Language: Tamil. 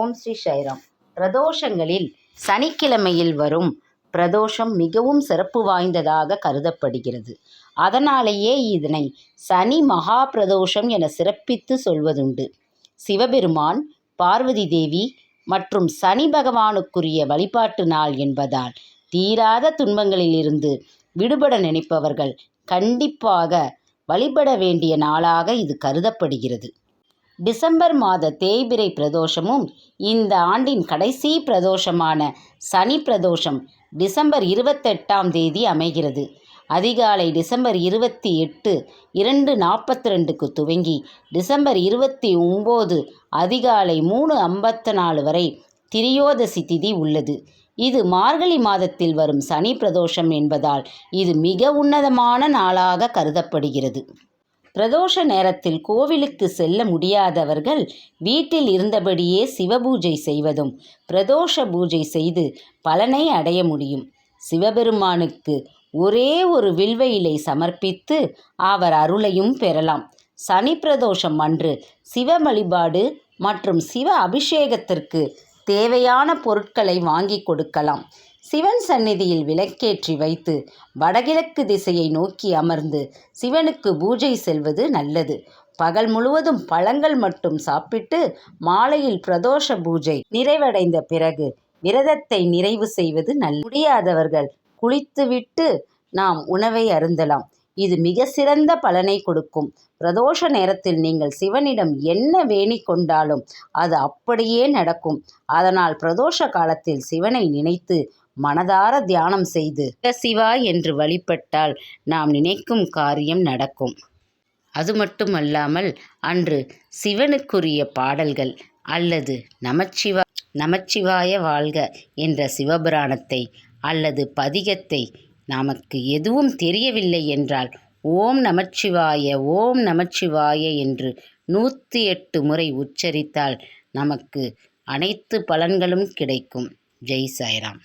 ஓம் ஸ்ரீ சைராம் பிரதோஷங்களில் சனிக்கிழமையில் வரும் பிரதோஷம் மிகவும் சிறப்பு வாய்ந்ததாக கருதப்படுகிறது. அதனாலேயே இதனை சனி மகா பிரதோஷம் என சிறப்பித்து சொல்வதுண்டு. சிவபெருமான் பார்வதி தேவி மற்றும் சனி பகவானுக்குரிய வழிபாட்டு நாள் என்பதால் தீராத துன்பங்களிலிருந்து விடுபட நினைப்பவர்கள் கண்டிப்பாக வழிபட வேண்டிய நாளாக இது கருதப்படுகிறது. டிசம்பர் மாத தேய்பிறை பிரதோஷமும் இந்த ஆண்டின் கடைசி பிரதோஷமான சனி பிரதோஷம் டிசம்பர் இருபத்தெட்டாம் தேதி அமைகிறது. அதிகாலை டிசம்பர் இருபத்தி எட்டு இரண்டு நாற்பத்தி ரெண்டுக்கு துவங்கி டிசம்பர் இருபத்தி ஒம்பது அதிகாலை மூணு ஐம்பத்து நாலு வரை திரியோதசி திதி உள்ளது. இது மார்கழி மாதத்தில் வரும் சனி பிரதோஷம் என்பதால் இது மிக உன்னதமான நாளாக கருதப்படுகிறது. பிரதோஷ நேரத்தில் கோவிலுக்கு செல்ல முடியாதவர்கள் வீட்டில் இருந்தபடியே சிவபூஜை செய்வதும் பிரதோஷ பூஜை செய்து பலனை அடைய முடியும். சிவபெருமானுக்கு ஒரே ஒரு வில்வ இலை சமர்ப்பித்து அவர் அருளையும் பெறலாம். சனி பிரதோஷம் அன்று சிவ வழிபாடு மற்றும் சிவ அபிஷேகத்திற்கு தேவையான பொருட்களை வாங்கி கொடுக்கலாம். சிவன் சந்நிதியில் விளக்கேற்றி வைத்து வடகிழக்கு திசையை நோக்கி அமர்ந்து சிவனுக்கு பூஜை செல்வது நல்லது. பகல் முழுவதும் பழங்கள் மட்டும் சாப்பிட்டு மாலையில் பிரதோஷ பூஜை நிறைவடைந்த பிறகு விரதத்தை நிறைவு செய்வது நல் முடியாதவர்கள் குளித்துவிட்டு நாம் உணவை அருந்தலாம். இது மிக சிறந்த பலனை கொடுக்கும். பிரதோஷ நேரத்தில் நீங்கள் சிவனிடம் என்ன வேணி கொண்டாலும் அது அப்படியே நடக்கும். அதனால் பிரதோஷ காலத்தில் சிவனை நினைத்து மனதார தியானம் செய்து சிவா என்று வழிபட்டால் நாம் நினைக்கும் காரியம் நடக்கும். அது மட்டுமல்லாமல் அன்று சிவனுக்குரிய பாடல்கள் அல்லது நமச்சிவா நமச்சிவாய வாழ்க என்ற சிவபுராணத்தை அல்லது பதிகத்தை நமக்கு எதுவும் தெரியவில்லை என்றால் ஓம் நமச்சிவாய ஓம் நமச்சிவாய என்று நூற்றி எட்டு முறை உச்சரித்தால் நமக்கு அனைத்து பலன்களும் கிடைக்கும். ஜெய் சாய்ராம்.